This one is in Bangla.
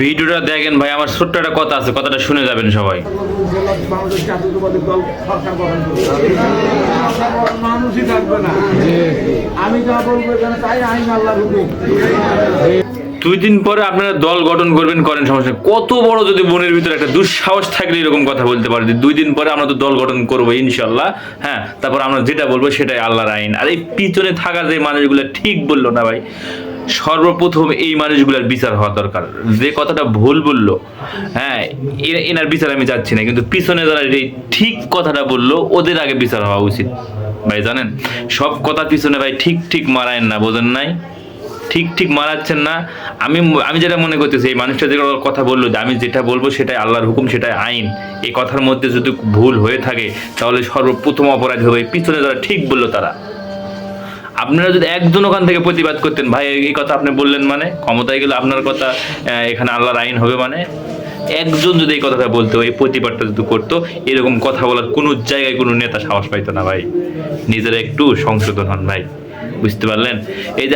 ভিডিওটা দেখেন ভাই, আমার ছোট্ট একটা কথা আছে, কথাটা শুনে যাবেন সবাই। দুই দিন পরে আপনারা দল গঠন করবেন, করেন, সমস্যা কত বড় যদি মনের ভিতরে একটা দুঃসাহস থাকলে এরকম কথা বলতে পারে দুই দিন পরে আমরা তো দল গঠন করব, ইনশাল্লাহ হ্যাঁ তারপর আমরা যেটা বলব সেটাই আল্লাহর আইন। আর এই পিছনে থাকা যে মানুষগুলো ঠিক বলল না ভাই সর্বপ্রথম এই মানুষগুলোর বিচার হওয়া দরকার। যে কথাটা ভুল বলল হ্যাঁ এনার বিচার আমি যাচ্ছি না, কিন্তু পিছনে যারা ঠিক কথাটা বলল, ওদের আগে বিচার হওয়া উচিত। ভাই, জানেন? সব কথা পিছনে ভাই ঠিক ঠিক মারায়েন না, বোঝেন নাই? ঠিক ঠিক মারাচ্ছেন না। আমি আমি যেটা মনে করতেছি, এই মানুষটা যে কথা বলল, যে আমি যেটা বলব সেটাই আল্লাহর হুকুম, সেটাই আইন। এই কথার মধ্যে যদি ভুল হয়ে থাকে, তাহলে সর্বপ্রথম অপরাধ হবে। পিছনে যারা ঠিক বলল তারা। আপনারা যদি একজন ওখান থেকে প্রতিবাদ করতেন, ভাই, এই কথা আপনি বললেন মানে ক্ষমতায় গেলে আপনার কথা এখানে আল্লাহর আইন হবে মানে একজন যদি এই কথাটা বলতো, এই প্রতিবাদটা যদি করতো, এরকম কথা বলার কোনো জায়গায় কোনো নেতা সাহস পাইতো না, ভাই। নিজেরা একটু সংশোধন হন, ভাই। বুঝতে পারলেন? এই যে